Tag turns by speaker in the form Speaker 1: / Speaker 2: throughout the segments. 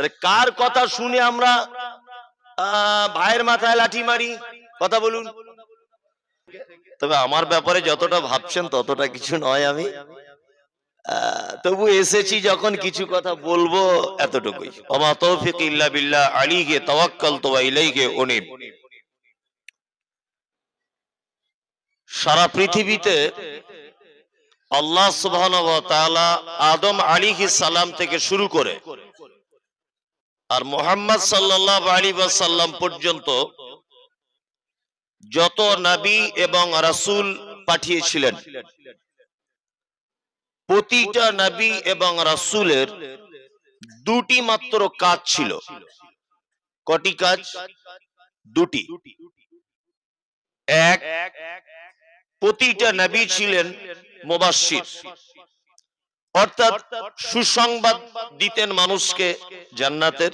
Speaker 1: তাহলে কার কথা শুনে আমরা ভাইয়ের মাথায় লাঠি মারি? কথা বলুন। তবে আমার ব্যাপারে যতটা ভাবছেন ততটা কিছু নয় আমি। তবু এসেছি যখন কিছু কথা বলব এতটুকুই। আমা তৌফিক ইল্লা বিল্লাহ আলীকে তাওয়াক্কাল তো ইলাইহি উনিব। সারা পৃথিবীতে আল্লাহ সুবহানাহু ওয়া তাআলা আদম আলাইহিস সালাম থেকে শুরু করে আর মোহাম্মদ সাল্লাল্লাহু আলাইহি ওয়াসাল্লাম পর্যন্ত যত নবী এবং রাসূল পাঠিয়েছিলেন, প্রতিটা নবী এবং রাসূলের দুটি মাত্র কাজ ছিল। কটি কাজ? দুটি। এক, প্রতিটা নবী ছিলেন মুবাশশির। অর্থাৎ সুসংবাদ দিতেন মানুষকে জান্নাতের।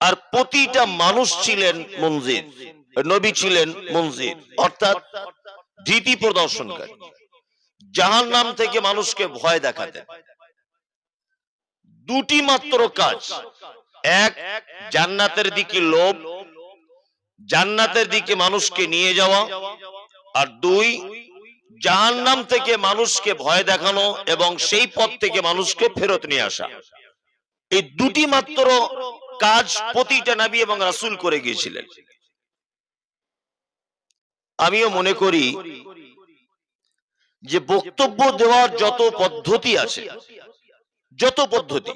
Speaker 1: আর প্রতিটা মানুষ ছিলেন মঞ্জির নবী ছিলেন মঞ্জির অর্থাৎ ভীতি প্রদর্শনকারী। জাহান নাম থেকে মানুষকে ভয় দেখাতেন। দুটি মাত্র কাজ এক জান্নাতের দিকে লোভ জান্নাতের দিকে মানুষকে নিয়ে যাওয়া আর দুই জাহান্নাম থেকে মানুষকে ভয় দেখানো এবং সেই পথ থেকে মানুষকে ফেরত নিয়ে আসা। এই দুটি মাত্র কাজ প্রতিটা নবী এবং রাসুল করে গিয়েছিলেন। আমিও মনে করি যে বক্তব্য দেওয়ার যত পদ্ধতি আছে, যত পদ্ধতি,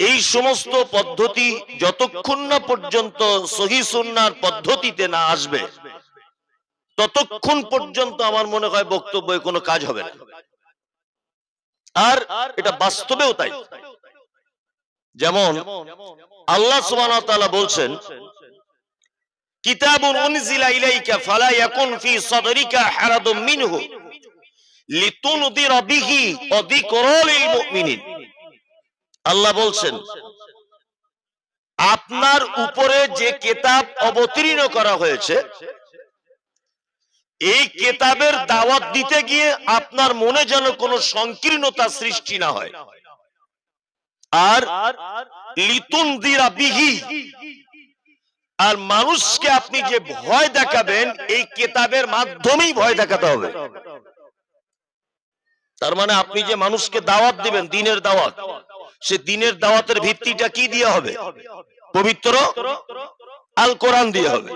Speaker 1: এই সমস্ত পদ্ধতি যতক্ষণ না পর্যন্ত সহি সুন্নার পদ্ধতিতে না আসবে ততক্ষণ পর্যন্ত আমার মনে হয় বক্তব্যে কোনো কাজ হবে না। আর এটা বাস্তবেও তাই। যেমন আল্লাহ সুবহানাহু ওয়া তাআলা বলছেন, কিতাবুন উনজিলা ইলাইকা ফালা ইয়াকুন ফি সাদরিকা হারাদুম মিনহু বিহি ওয়া মুমিনিন। আল্লাহ বলছেন, আপনার উপরে যে কিতাব অবতীর্ণ করা হয়েছে এই কেতাবের দাওয়াত দিতে গিয়ে আপনার মনে যেন কোনো সংকীর্ণতা সৃষ্টি না হয়। আর লিতুন দিরা বিহি। আর মানুষকে আপনি যে ভয় দেখাবেন, এই কেতাবের মাধ্যমেই ভয় দেখাতে হবে। তার মানে আপনি যে মানুষকে দাওয়াত দিবেন, দিনের দাওয়াত, সে দিনের দাওয়াতের ভিত্তিটা কি দিয়ে হবে? পবিত্র আল কোরআন দিয়ে হবে।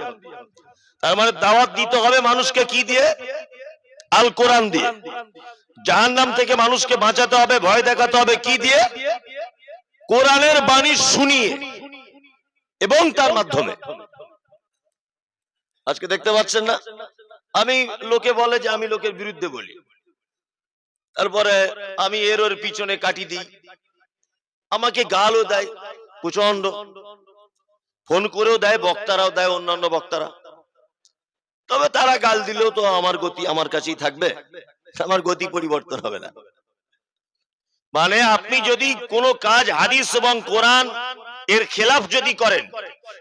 Speaker 1: তার মানে দাওয়াত দিতে হবে মানুষকে কি দিয়ে? আল কোরআন দিয়ে। জাহান নাম থেকে মানুষকে বাঁচাতে হবে, ভয় দেখাতে হবে কি দিয়ে? কোরআনের বাণী শুনিয়ে এবং তার মাধ্যমে। আজকে দেখতে পাচ্ছেন না? আমি লোকে বলে যে আমি লোকের বিরুদ্ধে বলি। তারপরে আমি এর ওর পিছনে কাটি দিই। আমাকে গালও দেয় প্রচণ্ড ফোন করেও দেয়, বক্তারাও দেয়, অন্যান্য বক্তারা। তবে তারা গাল দিলেও তো আমার গতি আমার কাছেই থাকবে। আমার গতি পরিবর্তন হবে না। মানে আপনি যদি কোনো কাজ হাদিস এবং কোরআন এর খেলাফ যদি করেন,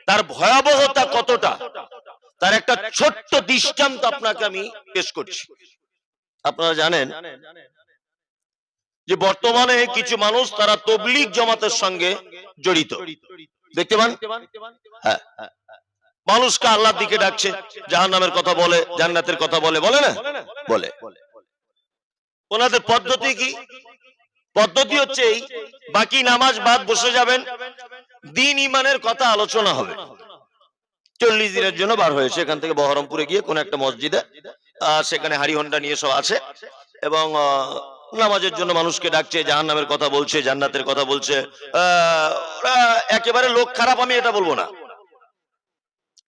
Speaker 1: তার ভয়াবহতা কতটা? তার একটা ছোট্ট দৃষ্টান্ত আপনাকে আমি পেশ করছি। আপনারা জানেন যে বর্তমানে কিছু মানুষ তারা তবলিগ জমাতের সঙ্গে জড়িত। দেখতে পান? হ্যাঁ। মানুষকে আল্লাহর দিকে ডাকছে জাহান নামের কথা বলে জান্নাতের কথা বলে বলে না? বলে ওনাদের পদ্ধতি কি? পদ্ধতি হচ্ছে এই বাকি নামাজ বাদ বসে যাবেন দিন ইমানের কথা আলোচনা হবে। চল্লিশ দিনের জন্য বার হয়েছে এখান থেকে বহরমপুরে গিয়ে কোন একটা মসজিদে আহ, সেখানে হারি হন্ডা নিয়ে সব আছে এবং নামাজের জন্য মানুষকে ডাকছে জাহান নামের কথা বলছে জান্নাতের কথা বলছে একেবারে লোক খারাপ আমি এটা বলব না।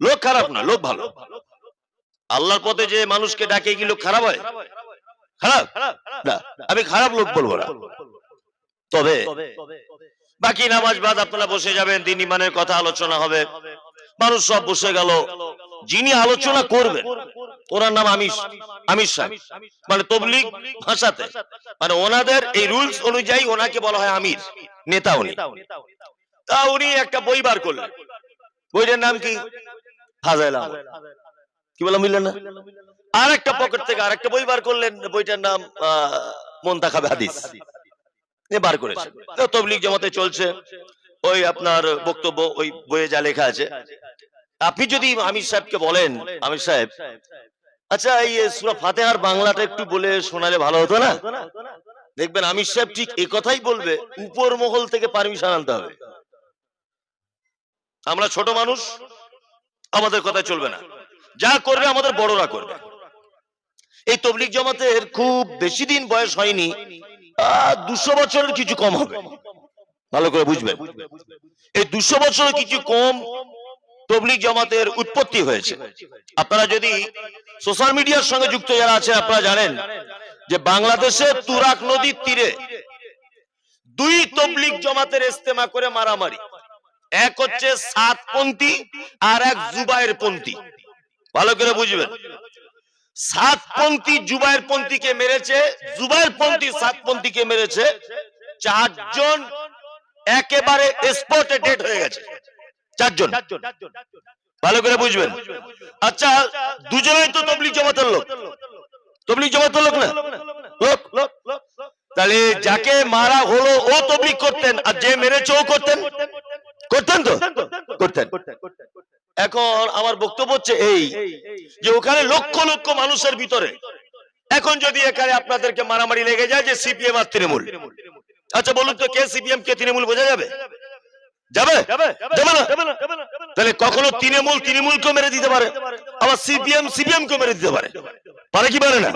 Speaker 1: লোক খারাপ না, লোক ভালো। আল্লাহর পথে যে মানুষকে ডাকে, কি লোক খারাপ হয়? খারাপ? না, আমি খারাপ লোক বলব না। তবে বাকি নামাজ বাদ আপনারা বসে যাবেন, দিন ইমানের কথা আলোচনা হবে। মানুষ সব বসে গেল। যিনি আলোচনা করবেন, ওনার নাম আমিষ সাহেব। মানে তবলিগ ভাষাতে। মানে ওনাদের এই রুলস অনুযায়ী ওনাকে বলা হয় আমির, নেতা উনি। তা উনি একটা বই বার করলেন। বইটার নাম কি। কি বললাম বুঝলেন না? আর একটা পকেট থেকে আরেকটা বই বার করলেন, বইটার নাম মোন্তাখাবে হাদিস। বার করেছে। তো জমাতে চলছে। ওই আপনার বক্তব্য ওই বইয়ে যা লেখা আছে। আপনি যদি আমির সাহেবকে বলেন, আমির সাহেব আচ্ছা এই সুরা ফাতেহার বাংলাটা একটু বলে শোনালে ভালো হতো না? দেখবেন আমির সাহেব ঠিক এ কথাই বলবে, উপর মহল থেকে পারমিশন আনতে হবে। আমরা ছোট মানুষ, আমাদের কথা চলবে না। যা করবে আমাদের বড়রা করবে। এই তবলিক জামাতের খুব বেশি দিন বয়স হয়নি দুশো বছরের কিছু কম হবে। ভালো করে বুঝবেন। এই দুশো বছরের কিছু কম তবলিক জমাতের উৎপত্তি হয়েছে। আপনারা যদি সোশ্যাল মিডিয়ার সঙ্গে যুক্ত যারা আছে আপনারা জানেন যে বাংলাদেশে তুরাক নদীর তীরে দুই তবলিক জমাতের ইস্তেমা করে মারামারি। এক হচ্ছে সাতপন্থী আর এক জুবাইর পন্থী। ভালো করে বুঝবেন। সাতপন্থী জুবাইর পন্থীকে মেরেছে, জুবাইর পন্থী সাতপন্থীকে মেরেছে। চারজন একেবারে স্পটে ডেট হয়ে গেছে। চারজন। ভালো করে বুঝবেন। আচ্ছা দুজনেই তো তবলিগ জামাতের লোক। তবলিগ জামাতের লোক না? লোক। তাহলে যাকে মারা হলো, ও তবলিগ করতেন, আর যে মেরেছে, ও করতেন? করতেন তো? করতেন এখন আমার বক্তব্য হচ্ছে এই যে ওখানে লক্ষ লক্ষ মানুষের ভিতরে এখন যদি এখানে আপনাদেরকে মারামারি লেগে যায় যে সিপিএম আর তৃণমূল। আচ্ছা বলুন তো কে সিপিএম কে তৃণমূল বোঝা যাবে? যাবে? তাহলে কখনো তৃণমূল তৃণমূলকে মেরে দিতে পারে? আবার সিপিএম সিপিএম কে মেরে দিতে পারে? পারে কি পারে না?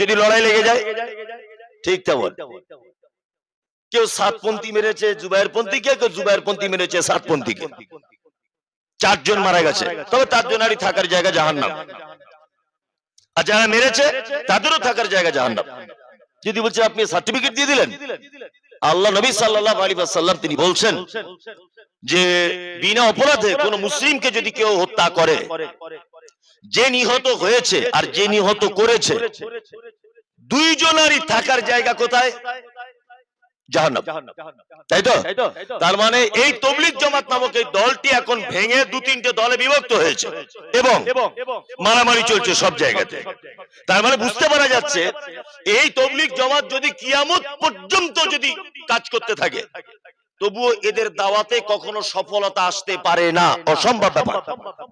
Speaker 1: যদি লড়াই লেগে যায়? ঠিক তেমন। কেউ সাতপন্থী মেরেছে, জুবাইর পন্থীকে কেউ জুবাইর পন্থী মেরেছে সাতপন্থীকে চারজন মারা গেছে, তবে তার জন্য আরই থাকার জায়গা জাহান্নাম। আর যারা মেরেছে, তাদেরও থাকার জায়গা জাহান্নাম। যদি বলছে, আপনি সার্টিফিকেট দিয়ে দিলেন? আল্লাহ নবী সাল্লাল্লাহু আলাইহি ওয়াসাল্লাম তিনি বলছেন যে, বিনা অপরাধে কোন মুসলিমকে যদি কেউ হত্যা করে, যে নিহত হয়েছে আর যে নিহত করেছে, দুইজনেরই থাকার জায়গা কোথায়? জাহান্নাম। তাই তো? তার মানে এই তবলিগ জামাত নামক এই দলটি এখন ভেঙে দু তিনটে দলে বিভক্ত হয়েছে। এবং মারামারি চলছে সব জায়গাতে। তার মানে বুঝতে পারা যাচ্ছে এই তবলিগ জামাত যদি কিয়ামত পর্যন্ত যদি কাজ করতে থাকে তবুও এদের দাওয়াতে কখনো সফলতা আসতে পারে না। অসম্ভব ব্যাপার।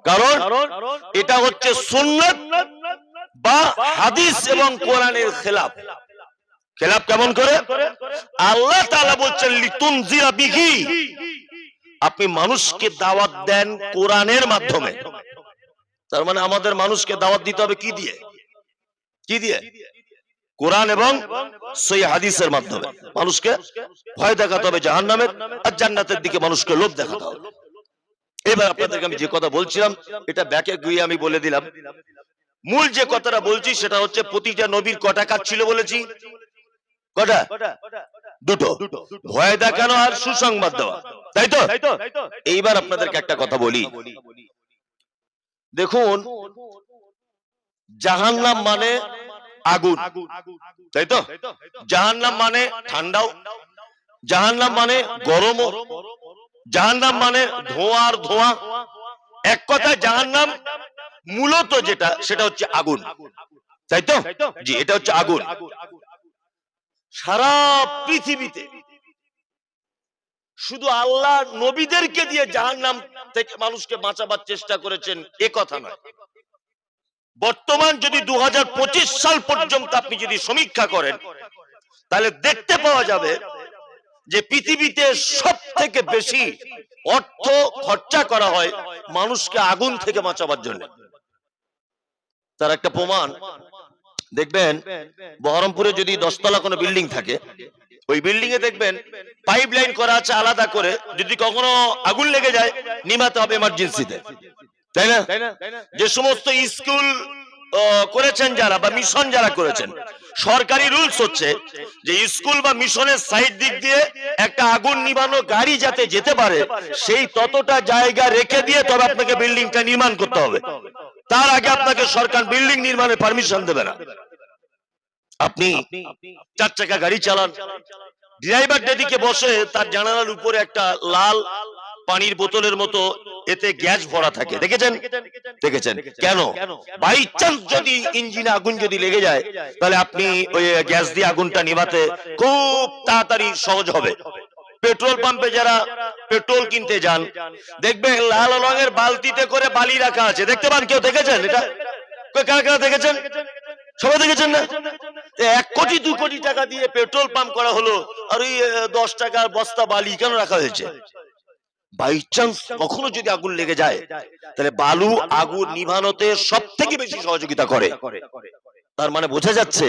Speaker 1: কারণ এটা হচ্ছে সুন্নাত বা হাদিস এবং কোরআনের খেলাফ। খেলাফ কেমন করে? আল্লাহ তাআলা বলছেন লিতুন জিরা বিহি। আপনি মানুষকে দাওয়াত দেন কোরআনের মাধ্যমে। তার মানে আমাদের মানুষকে দাওয়াত দিতে হবে কি দিয়ে? কি দিয়ে? কোরআন এবং সই হাদিসের মাধ্যমে। মানুষকে ভয় দেখাতে হবে জাহান জাহান্নামের, আর জান্নাতের দিকে মানুষকে লোভ দেখাতে হবে। এবার আপনাদেরকে আমি যে কথা বলছিলাম, এটা ব্যাকে গিয়ে আমি বলে দিলাম। মূল যে কথাটা বলছি, সেটা হচ্ছে, প্রতিটা নবীর কটা কাজ ছিল বলেছি। কটা? দুটো। ভয় দেখানো আর সুসংবাদ দেওয়া? তাই তো? এইবার আপনাদেরকে একটা কথা বলি। দেখুন জাহান্নাম মানে আগুন। তাই তো? জাহান্নাম মানে ঠান্ডাও। জাহান্নাম মানে গরমও। জাহান্নাম মানে ধোঁয়ার ধোঁয়া। এক কথায় জাহান্নাম মূলত যেটা সেটা হচ্ছে আগুন। তাই তো? জি এটা হচ্ছে আগুন। সারা পৃথিবীতে। শুধু আল্লাহ নবীদেরকে দিয়ে জাহান্নাম থেকে মানুষকে বাঁচাবার চেষ্টা করেছেন, এ কথা নয়। বর্তমান যদি দু সাল পর্যন্ত আপনি যদি সমীক্ষা করেন, তাহলে দেখতে পাওয়া যাবে যে পৃথিবীতে সব থেকে বেশি অর্থ খরচা করা হয় মানুষকে আগুন থেকে বাঁচাবার জন্য। তার একটা প্রমাণ দেখবেন বহরমপুরে যদি দশতলা কোনো বিল্ডিং থাকে ওই বিল্ডিং এ দেখবেন পাইপ লাইন করা আছে আলাদা করে যদি কখনো আগুন লেগে যায় নিমাতে হবে এমার্জেন্সিতে তাই না? যে সমস্ত স্কুল করেছেন যারা বা মিশন যারা করেছেন সরকারি রুলস হচ্ছে যে স্কুল বা মিশনের সাইড দিক দিয়ে একটা আগুন নিবানো গাড়ি যাতে যেতে পারে সেই ততটা জায়গা রেখে দিয়ে তবে আপনাকে বিল্ডিংটা নির্মাণ করতে হবে। তার আগে আপনাকে সরকার বিল্ডিং নির্মাণের পারমিশন দেবে না। আপনি চার চাকা গাড়ি চালান। ড্রাইভার যেদিকে বসে, তার জানালার উপরে একটা লাল পানির বোতলের মতো এতে গ্যাস ভরা থাকে। দেখেছেন? দেখেছেন? কেন? বাই চান্স যদি ইঞ্জিনে আগুন যদি লেগে যায়, তাহলে আপনি ওই গ্যাস দিয়ে আগুনটা নিভাতে খুব তাড়াতাড়ি সহজ হবে। পেট্রোল পাম্পে যারা পেট্রোল কিনতে যান, দেখবেন লাল রঙের বালতিতে করে বালি রাখা আছে। দেখতে পান কেউ? দেখেছেন এটা? কারা কারা দেখেছেন? সবাই দেখেছেন না? এক কোটি, দু কোটি টাকা দিয়ে পেট্রোল পাম্প করা হলো আর ওই দশ টাকার বস্তা বালি কেন রাখা হয়েছে? বাই চান্স কখনো যদি আগুন লেগে যায়, তাহলে বালু আগুন নিভানোতে সব থেকে বেশি সহযোগিতা করে। তার মানে বোঝা যাচ্ছে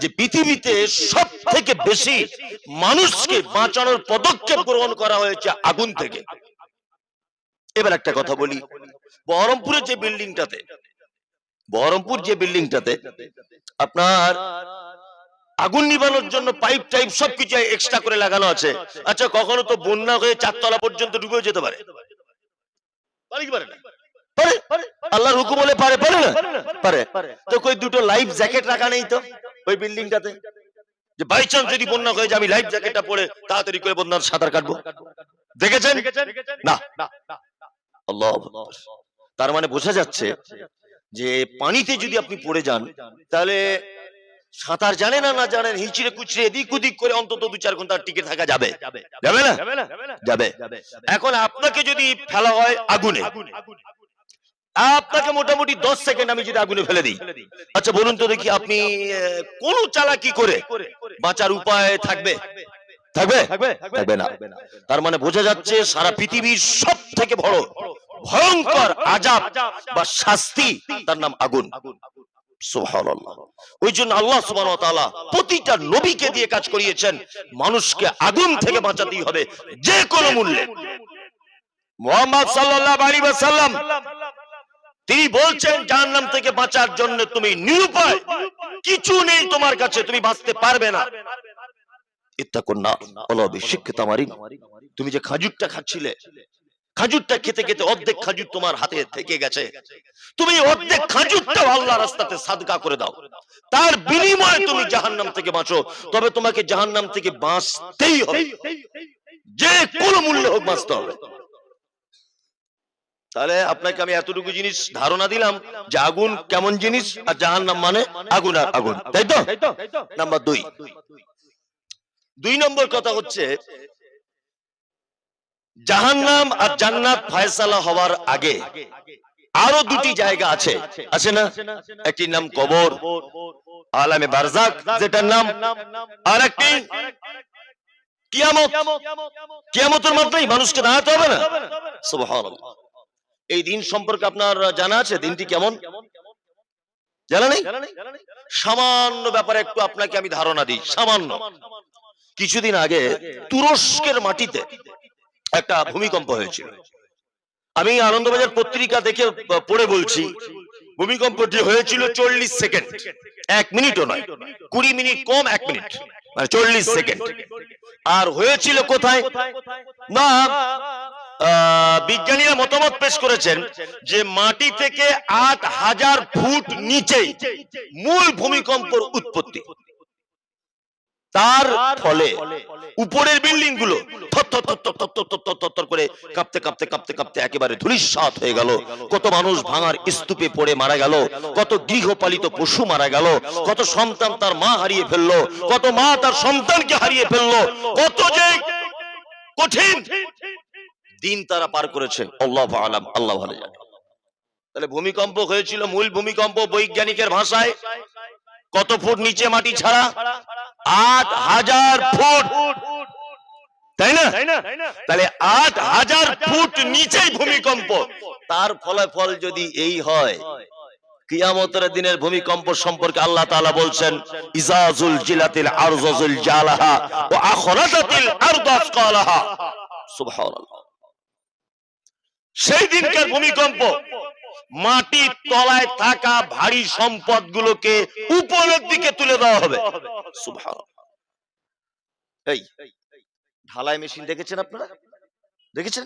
Speaker 1: যে পৃথিবীতে সব থেকে বেশি মানুষকে বাঁচানোর পদক্ষেপ গ্রহণ করা হয়েছে আগুন থেকে। এবার একটা কথা বলি, বহরমপুরের যে বিল্ডিংটাতে বহরমপুর যে বিল্ডিংটাতে আপনার আগুন নিভানোর জন্য পাইপ টাইপ সবকিছু এক্সট্রা করে লাগানো আছে। আচ্ছা কখনো তো বন্যা হয়ে চারতলা পর্যন্ত ডুবেও যেতে পারে। পারে না? আল্লাহর হুকুম হলে পারে পারে না? পারে। তো কই দুটো লাইফ জ্যাকেট রাখা নেই তো ওই বিল্ডিংটাতে? যে বাই চান্স যদি বন্যা হয়ে যায় আমি লাইফ জ্যাকেটটা পরে তাড়াতাড়ি করে বন্যার সাঁতার কাটবো। দেখেছেন? না। আল্লাহ তার মানে বোঝা যাচ্ছে যে পানিতে যদি আপনি পড়ে যান, তাহলে সাঁতার জানে না না জানেন হিঁচড়ে কুচড়ে এদিক ওদিক করে অন্তত দু চার ঘণ্টা টিকে থাকা যাবে। যাবে না? যাবে। এখন আপনাকে যদি ফেলা হয় আগুনে, আপনাকে মোটামুটি দশ সেকেন্ড আমি যদি আগুনে ফেলে দিই। আচ্ছা বলুন তো দেখি আপনি কোন চালাকি করে বাঁচার উপায় থাকবে? থাকবে? থাকবে না। তার মানে বোঝা যাচ্ছে সারা পৃথিবীর সব থেকে বড় ভয়ঙ্কর আজাব বা শাস্তি তার নাম আগুন। ওই জন্য আল্লাহ প্রতিটা নবীকে দিয়ে কাজ করিয়েছেন। মানুষকে আগুন থেকে বাঁচাতেই হবে যে কোনো মূল্যে। মুহাম্মদ সাল্লাল্লাহু আলাইহি ওয়াসাল্লাম তিনি বলছেন যার নাম থেকে বাঁচার জন্য তুমি নিরুপায়। কিছু নেই তোমার কাছে তুমি বাঁচতে পারবে না। তুমি যে খাজুরটা খাচ্ছিলে খাজুরটা খেতে খেতে অর্ধেক খাজুর তোমার হাতে থেকে গেছে। তুমি অর্ধেক খাজুরটা আল্লাহ রাস্তাতে সাদকা করে দাও। তার বিনিময়ে তুমি জাহান্নাম থেকে বাঁচো। তবে তোমাকে জাহান্নাম থেকে বাঁচতেই হবে। যে কোনো মূল্যে হোক বাঁচতে হবে। তাহলে আপনাকে আমি এতটুকু জিনিস ধারণা দিলাম যে আগুন কেমন জিনিস আর জাহান্নাম মানে আগুন আর আগুন। তাই তো? নাম্বার দুই। দুই নম্বর কথা হচ্ছে, জাহান্নাম আর জান্নাত ফয়সালা হওয়ার আগে আরও দুটি জায়গা আছে। আছে না? একটির নাম কবর, আলামে বারজাক যেটার নাম আর একটি কিয়ামত। কিয়ামতের মাত্রেই মানুষকে দাঁড়াতে হবে না? এই দিন সম্পর্কে আপনার জানা আছে? দিনটি কেমন? জানা নেই? সামান্য ব্যাপারে একটু আপনাকে আমি ধারণা দিই। সামান্য। কিছুদিন আগে তুরস্কের মাটিতে একটা ভূমিকম্প হয়েছিল। আমি আনন্দবাজার পত্রিকা দেখে পড়ে বলছি, ভূমিকম্পটি হয়েছিল চল্লিশ সেকেন্ড, এক মিনিটও নয়, কুড়ি মিনিট কম, এক মিনিট মানে চল্লিশ সেকেন্ড। আর হয়েছিল কোথায়? না বিজ্ঞানীরা মতামত পেশ করেছেন যে মাটি থেকে আট হাজার ফুট নিচেই মূল ভূমিকম্পর উৎপত্তি। তার ফলে উপরের বিল্ডিংগুলো করে কাঁপতে কাঁপতে কাঁপতে কাঁপতে একেবারে ধুলিসাত হয়ে গেল। কত মানুষ ভাঙার স্তূপে পড়ে মারা গেল। কত গৃহপালিত পশু মারা গেল। কত সন্তান তার মা হারিয়ে কত মা তার সন্তানকে হারিয়ে কত যে কঠিন দিন তারা পার করেছে। আল্লাহ আলাম আল্লাহ ভালো জানে তাহলে ভূমিকম্প হয়েছিল মূল ভূমিকম্প বৈজ্ঞানিকের ভাষায়। কত ফুট নিচে মাটি ছাড়া? আট হাজার ফুট। তাই না? তাহলে আট হাজার ফুট নিচেই ভূমিকম্প। তার ফলাফল যদি এই হয় কিয়ামতের দিনের ভূমিকম্প সম্পর্কে আল্লাহ তাআলা বলছেন ইজাজুল জিলাতিল আরজাজুল জালাহা ওয়া আখরাজাতিল আরদু আসকালাহা। সুবহানাল্লাহ। সেই দিনকার ভূমিকম্প মাটির তলায় থাকা ভারী সম্পদগুলোকে উপরের দিকে তুলে দেওয়া হবে। ঢালাই মেশিন দেখেছেন আপনারা? দেখেছেন?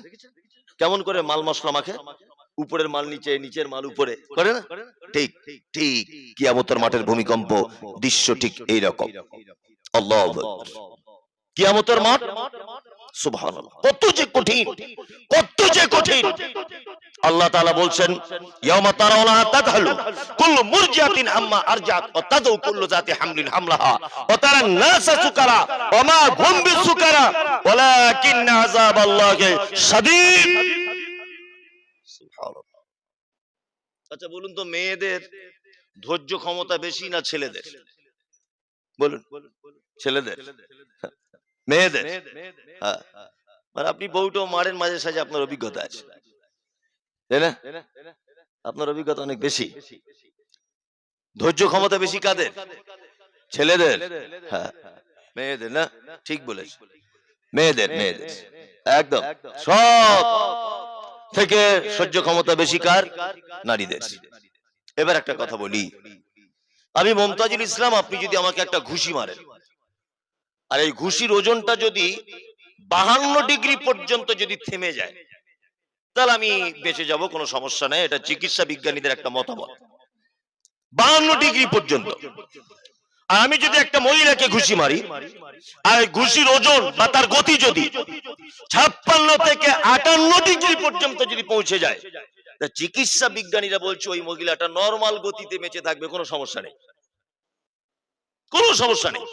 Speaker 1: কেমন করে মাল মশলা মাখে? উপরের মাল নিচে, নিচের মাল উপরে। করে না? ঠিক ঠিক। কিয়ামতের মাঠের ভূমিকম্প দৃশ্য ঠিক এই রকম আল্লাহ কিয়ামতের মাঠ? আচ্ছা বলুন তো মেয়েদের ধৈর্য ক্ষমতা বেশি না ছেলেদের? বলুন। ছেলেদের? মেয়েদের। হ্যাঁ। মানে আপনি বউটাও মারেন মাঝে সাঝে আপনার অভিজ্ঞতা আছে। তাই না? আপনার অভিজ্ঞতা অনেক বেশি। ধৈর্য ক্ষমতা বেশি কাদের? ছেলেদের? হ্যাঁ মেয়েদের না? ঠিক বলেছ। মেয়েদের মেয়েদের একদম। সব থেকে সহ্য ক্ষমতা বেশি কার? নারীদের। এবার একটা কথা বলি। আমি মমতাজুল ইসলাম আপনি যদি আমাকে একটা ঘুষি মারেন। আর এই ঘুষির ওজনটা যদি বাহান্ন ডিগ্রি পর্যন্ত যদি থেমে যায়, তাহলে আমি বেঁচে যাব, কোনো সমস্যা নেই, এটা চিকিৎসা বিজ্ঞানীদের একটা মতামত। বাহান্ন ডিগ্রি পর্যন্ত। আর আমি যদি একটা মহিলাকে ঘুষি মারি, আর ঘুষির ওজন বা তার গতি যদি ছাপ্পান্ন থেকে আটান্ন ডিগ্রি পর্যন্ত যদি পৌঁছে যায় চিকিৎসা বিজ্ঞানীরা বলছে ওই মহিলাটা নর্মাল গতিতে বেঁচে থাকবে, কোনো সমস্যা নেই। কোনো সমস্যা নেই।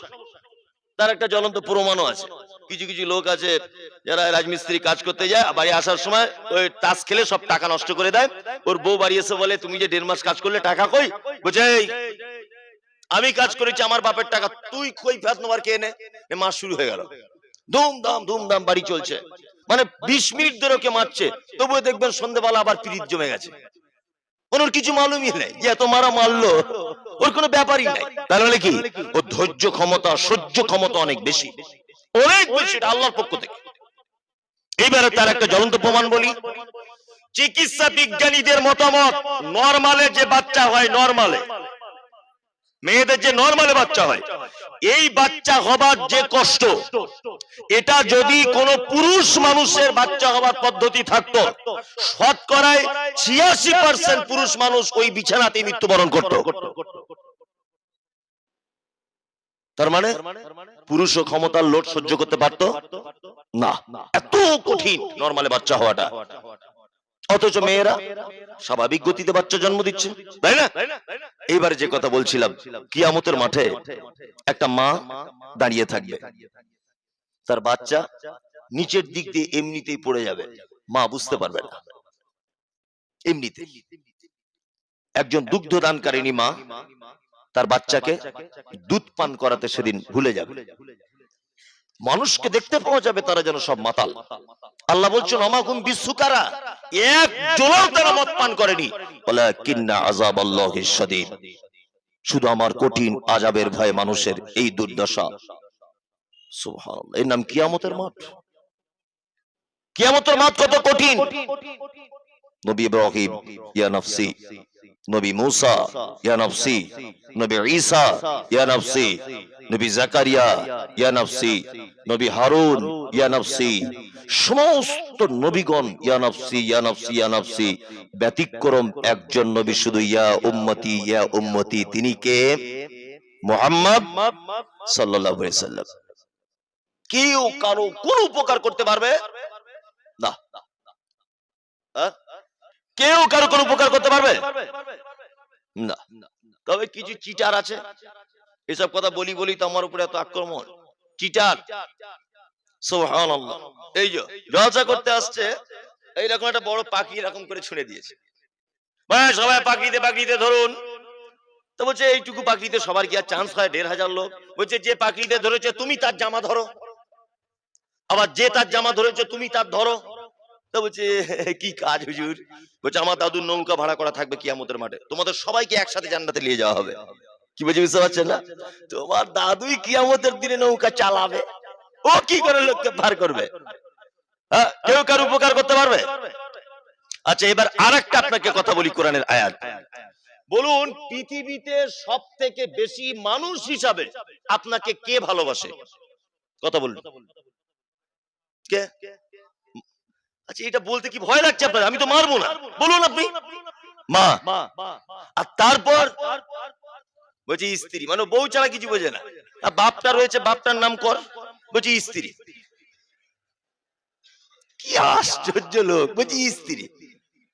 Speaker 1: তার একটা জ্বলন্ত প্রমাণও আছে। কিছু কিছু লোক আছে যারা রাজমিস্ত্রি কাজ করতে যায়, বাড়ি আসার সময় ওই তাস খেলে সব টাকা নষ্ট করে দেয়। ওর বউ বাড়ি এসে বলে, তুমি যে দেড় মাস কাজ করলে টাকা কই? বলছে আমি কাজ করেছি, আমার বাপের টাকা। তুই কই ফ্যাত নোবার কে এ মাস শুরু হয়ে গেল। ধুমধাম ধুমধাম বাড়ি চলছে। মানে বিশ মিনিট ধরে ওকে মারছে। তবুও দেখবেন সন্ধ্যেবেলা আবার পিরিত জমে গেছে। ওর কিছু মালুমই নেই, যে এত মারা মারলো। ওর কোনো ব্যাপারই নাই। তার মানে কি? ও ধৈর্য ক্ষমতা, সহ্য ক্ষমতা অনেক বেশি। অনেক বেশি আল্লাহর পক্ষ থেকে। এইবারে তার একটা জ্বলন্ত প্রমাণ বলি। চিকিৎসা বিজ্ঞানীদের মতামত, নরমালে যে বাচ্চা হয়, নরমালে। মেয়েদের যে নরমালে বাচ্চা হয় এই বাচ্চা হবার যে কষ্ট, এটা যদি কোনো পুরুষ মানুষের বাচ্চা হবার পদ্ধতি থাকতো শতকরায় ছিয়াশি পার্সেন্ট পুরুষ মানুষ ওই বিছানাতে মৃত্যুবরণ করত। তার মানে পুরুষ ও ক্ষমতার লোড সহ্য করতে পারতো? না। এত কঠিন নর্মালে বাচ্চা হওয়াটা। অথচ মেয়েরা স্বাভাবিক গতিতে বাচ্চা জন্ম দিচ্ছে তাই না? এইবারে যে কথা বলছিলাম কিয়ামতের মাঠে একটা মা দাঁড়িয়ে থাকবে। তার বাচ্চা নিচের দিক দিয়ে এমনিতেই পড়ে যাবে। মা বুঝতে পারবে না। এমনিতে। একজন দুগ্ধ দানকারিনী মা তার বাচ্চাকে দুধ পান করাতে সেদিন ভুলে যাবে। মানুষকে দেখতে পাওয়া যাবে তারা যেন সব মাতাল। আল্লাহ বলছেন অমাকুম বিশ্বকারা এক জোলাও তারা মদ পান করেনি। বলে কিন্না আজাব আল্লাহ শুধু আমার কঠিন আজাবের ভয়ে মানুষের এই দুর্দশা। এর নাম কিয়ামতের মাঠ। কিয়ামতের মাঠ কত কঠিন। নবী ইব্রাহিম, ইয়া নফসি নবী মুসা ইয়া নফসি নবী ঈসা ইয়া নফসি নবী জাকারিয়া ইয়া নফসি নবী হারুন ইয়া নফসি সমস্ত নবীগণ ইয়া নফসি ইয়া নফসি ইয়া নফসি ব্যতিক্রম একজন নবী শুধু ইয়া উম্মতি ইয়া উম্মতি। তিনি কে? মুহাম্মদ সাল্লাল্লাহু আলাইহি সাল্লাম। কেউ কারও কোন উপকার করতে পারবে? না। হ্যাঁ? কেউ কারও কোন উপকার করতে পারবে? না। তবে কিছু চিটার আছে। এসব কথা বলি বলি তো আমার উপরে এত আক্রমণ। চিটার এই যে জলসা করতে আসছে। এইরকম একটা বড় পাখি এরকম করে ছুঁড়ে দিয়েছে। ভাই সবাই পাখিতে পাখিতে ধরুন। তো বলছে এইটুকু পাখিতে সবার কি আর চান্স হয়? দেড় হাজার লোক? বলছে যে পাখিতে ধরেছে তুমি তার জামা ধরো। আবার যে তার জামা ধরেছে তুমি তার ধরো। তো বলছে কি কাজ হুজুর? বলছে আমার দাদুর নৌকা ভাড়া করা থাকবে কিয়ামতের মাঠে। তোমাদের সবাইকে একসাথে জান্নাতে নিয়ে যাওয়া হবে। কি বলছে বুঝতে পারছেন না? তোমার দাদুই কিয়ামতের দিনে নৌকা চালাবে। ও কি করে লোককে পার করবে? হ্যাঁ, কেউ কার উপকার করতে পারবে? আচ্ছা এবার আরেকটা আপনাকে কথা বলি কোরআনের আয়াত। বলুন পৃথিবীতে সব থেকে বেশি মানুষ হিসাবে আপনাকে কে ভালোবাসে? কথা বলুন। কে? আচ্ছা এটা বলতে কি ভয় লাগছে আপনার আমি তো মারবো না। বলুন আপনি। মা। আর তারপর? বলছি স্ত্রী। মানে বউ ছাড়া কিছু বোঝে না। বাপটা রয়েছে বাপটার নাম কর। বলছি স্ত্রী। আশ্চর্য লোক। বলছি স্ত্রী।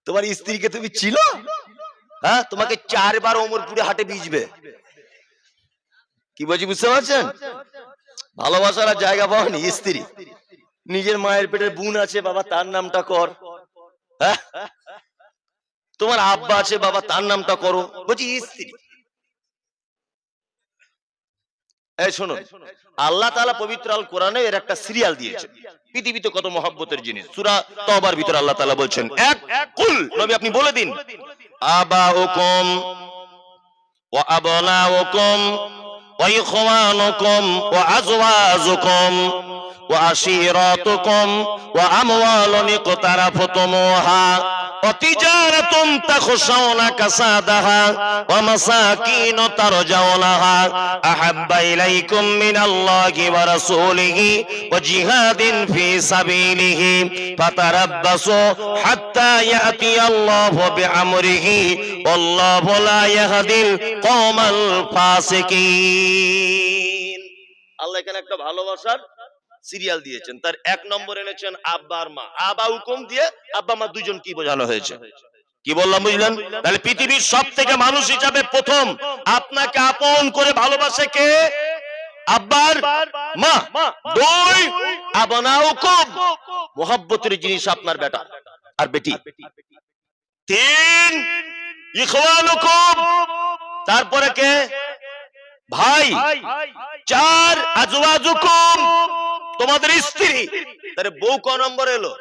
Speaker 1: তোমার স্ত্রীকে তুমি ছিল হ্যাঁ? তোমাকে চারবার অমরপুরে হাটে বিজবে কি বলছি বুঝতে পারছেন? ভালোবাসার আর জায়গা পাওনি স্ত্রী। নিজের মায়ের পেটের বোন আছে, বাবা, তার নামটা কর। হ্যাঁ? তোমার আব্বা আছে, বাবা, তার নামটা করো। বলছি স্ত্রী। শোনো আল্লাহ তাআলা পবিত্র আল কোরআনে এর একটা সিরিয়াল দিয়েছে। পৃথিবীতে কত মহব্বতের জিনিস। সূরা তওবার ভিতরে আল্লাহ তাআলা বলছেন, এক, কুল। নবী, আপনি বলে দিন। আবাউকুম ওয়া আবনাউকুম ওয়া ইখওয়ানুকুম ওয়া আজওয়াজুকুম। ওয়া আশিরাতুকুম ওয়া আমওয়ালুন ইqtaraftumuha وتجارة تخشون كسادها ومساكين ترجونها أحب إليكم من الله ورسوله وجهاد في سبيله فتربصوا حتى يأتي الله بأمره والله لا يهدي القوم الفاسقين আল্লাহ এখানে একটা ভালোবাসার সিরিয়াল দিয়েছেন। তার এক নম্বর এনেছেন আব্বা মা। আবা হুকুম দিয়ে আব্বা মা দুজন কি বোঝানো হয়েছে? কি বললাম বুঝলেন? তাহলে পৃথিবীর সব থেকে মানুষ হিসাবে প্রথম আপনাকে আপন করে ভালোবাসে কে? আব্বার জিনিস আপনার বেটা আর বেটি। তিন তারপরে কে? ভাই। চার আজওয়াজুকুম তোমাদের স্ত্রী। তাহলে বউ ক নম্বর এলো?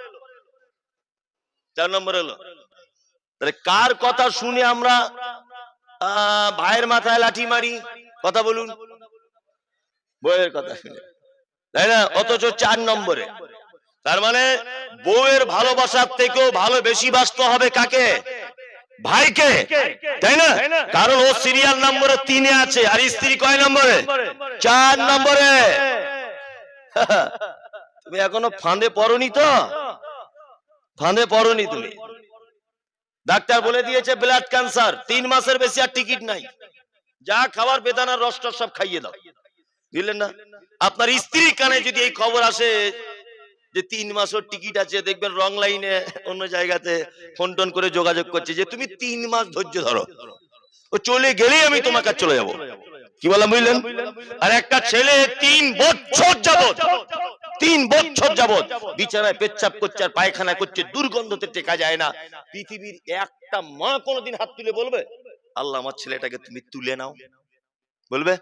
Speaker 1: চার নম্বর এলো। তাহলে কার কথা শুনে আমরা ভাইয়ের মাথায় লাঠি মারি? কথা বলুন। বউয়ের কথা শুনে। তাই না? অথচ চার নম্বরে। তার মানে বউয়ের ভালোবাসার থেকেও ভালো বেশি বাসতে হবে কাকে? ভাইকে। তাই না? কারণ ও সিরিয়াল নম্বরে তিনে আছে। আর স্ত্রী কয় নম্বরে? চার নম্বরে। তুমি এখনও ফাঁদে পড়নি তো? ফাঁদে পড়নি তুমি। ডাক্তার বলে দিয়েছে ব্লাড ক্যান্সার তিন মাসের বেশি আর টিকিট নাই। যা খাবার বেদানার রসটা সব খাইয়ে দাও। বুঝলেন না? আপনার স্ত্রীর কানে যদি এই খবর আসে যে তিন মাসের টিকিট আছে, দেখবেন রং লাইনে অন্য জায়গাতে ফোন টোন করে যোগাযোগ করছে যে, তুমি তিন মাস ধৈর্য ধরো। ও চলে গেলেই আমি তোমার কাছে চলে যাব। কি বললাম বুঝলেন? আর একটা ছেলে তিন বছর যাবত তিন বছর যাবত বিছানায় পেচ্ছাপ করছে আর পায়খানা করছে দুর্গন্ধতে টেকা যায় না। পৃথিবীর একটা মা কোনোদিন হাত তুলে বলবে আল্লাহ আমার ছেলেটাকে তুমি তুলে নাও। বলবে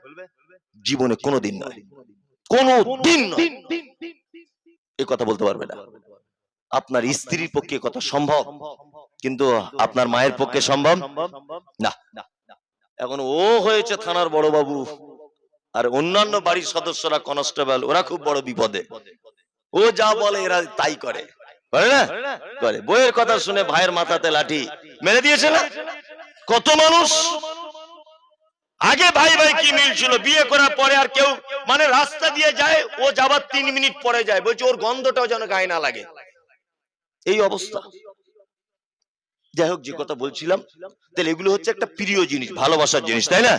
Speaker 1: জীবনে কোনোদিন নয় কোনো দিন নয়। এ কথা বলতে পারবে না। আপনার স্ত্রীর পক্ষে কথা সম্ভব কিন্তু আপনার মায়ের পক্ষে সম্ভব না। এখন ও হয়েছে থানার বড় বাবু আর অন্যান্য বাড়ির সদস্যরা কনস্টেবল, ওরা খুব বড় বিপদে। ও যা বলে এরা তাই করে। বইয়ের কথা শুনে ভাইয়ের মাথাতে লাঠি মেরে দিয়েছে না? কত মানুষ? আগে ভাই ভাই কি মিল ছিল? বিয়ে করার পরে আর কেউ মানে রাস্তা দিয়ে যায়, ও যাবার তিন মিনিট পরে যায়। বলছে, ওর গন্ধটাও যেন গায়ে না লাগে। এই অবস্থা। যাই হোক যে কথা বলছিলাম তাহলে এগুলো হচ্ছে একটা প্রিয় জিনিস ভালোবাসার জিনিস তাই না?